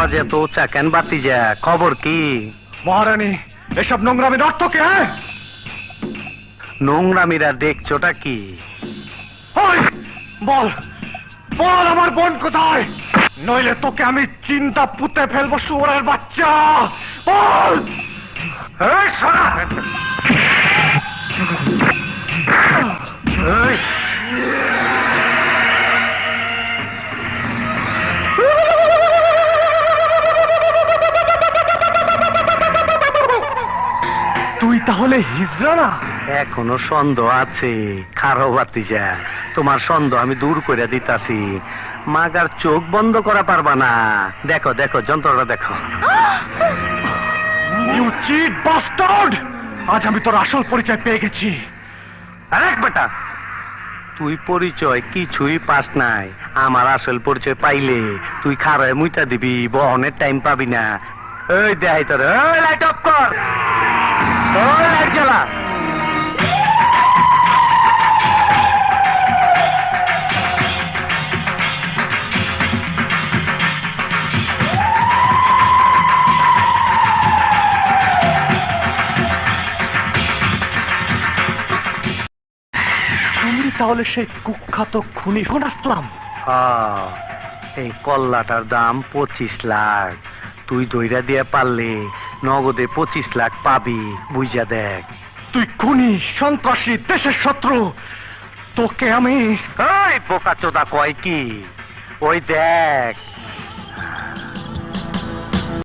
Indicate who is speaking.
Speaker 1: এত চা কেন খবর কি?
Speaker 2: মহারানী এসব নোংরামের হ্যাঁ?
Speaker 1: দেখছোটা কি?
Speaker 2: বল বল আমার বোন কোথায়? নইলে তোকে আমি চিন্তা পুঁতে ফেলব শুয়োরের বাচ্চা। বল! তুই তাহলে হিজড়া না?
Speaker 1: এখনও সন্দেহ আছে খারো বাতি যা তোমার সন্দেহ আমি দূর করে দিতাছি। মাগার চোখ বন্ধ করা পারবা না। দেখো দেখো যন্ত্রটা দেখো।
Speaker 2: ইউ চিট বাস্টার্ড আজ আমি তোর আসল পরিচয় পেয়ে গেছি।
Speaker 1: আরেক বেটা তুই পরিচয় কিছুই পাস নাই। আমার আসল পরিচয় পাইলে তুই খারায় মুইটা দিবি বহনের টাইম পাবি না। এই দেখাই তোর লাইট অফ কর!
Speaker 2: তাহলে সেই কুখ্যাত খুনি হন আসলাম।
Speaker 1: হ্যাঁ, এই কল্লাটার দাম পঁচিশ লাখ। তুই দইরা দিয়ে পারলে নগদে পঁচিশ লাখ পাবি বুঝা দেখ।
Speaker 2: তুই খুনি সন্ত্রাসী দেশের শত্রু তোকে আমি
Speaker 1: এই বোকা চোদা কয় কি? ওই দেখ